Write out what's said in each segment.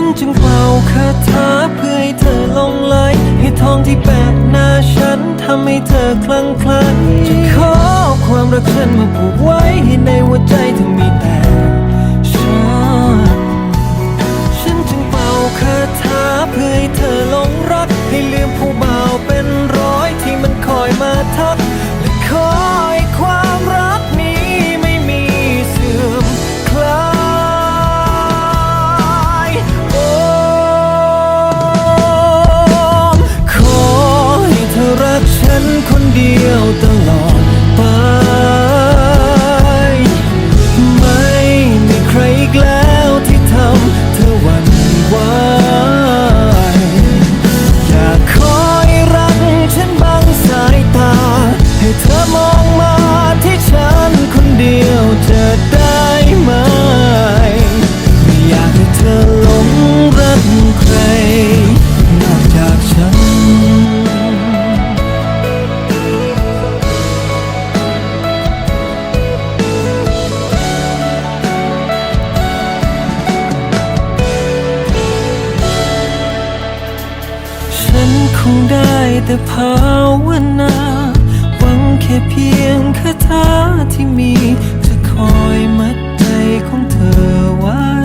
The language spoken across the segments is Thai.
ฉันจึงเป่าคาถาเพื่อให้เธอลงไหลให้ทองที่แปะหน้าฉันทำให้เธอคลั่งคล้จะขอความรักฉันมาผูกไว้ให้ในหัวใจเธอมีแต่ เดียว ได้แต่ภาวนา หวังแค่เพียงคาถาที่มี จะคอยมัดใจของเธอไว้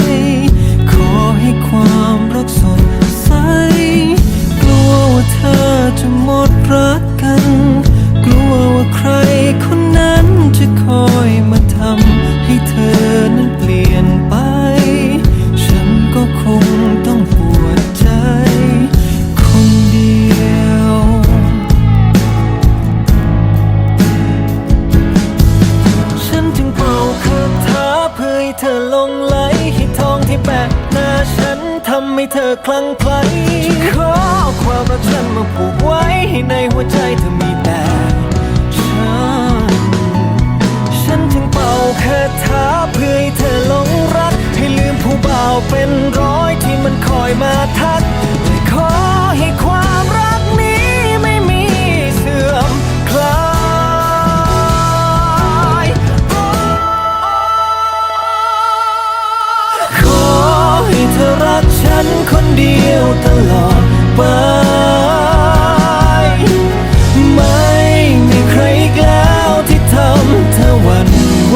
เพื่อให้เธอลงไหลให้ทองที่แปะหน้าฉันทำให้เธอคลั่งไคล้ขอความรักฉันมาผูกไว้ให้ในหัวใจเธอมีแต่ฉัน ฉันจึงเป่าคาถาเพื่อให้เธอหลงรัก ให้ลืมผู้บ่าวเป็นร้อยที่มันคอยมาท้า ตลอดไป ไม่มีใครอีกแล้วที่ทำเธอหวั่นไหว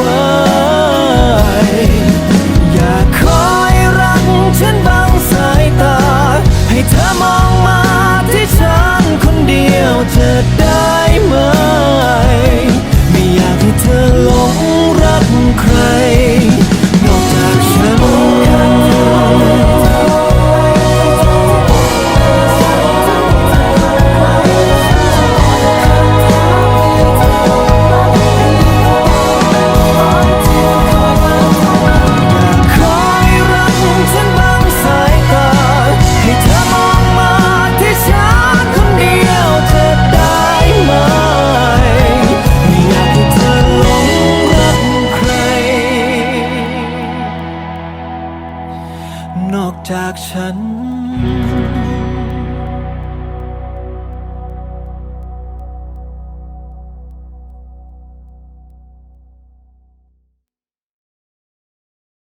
อยากคอยรักฉันบางสายตา ให้เธอมองมาที่ฉันคนเดียวจะ จากฉัน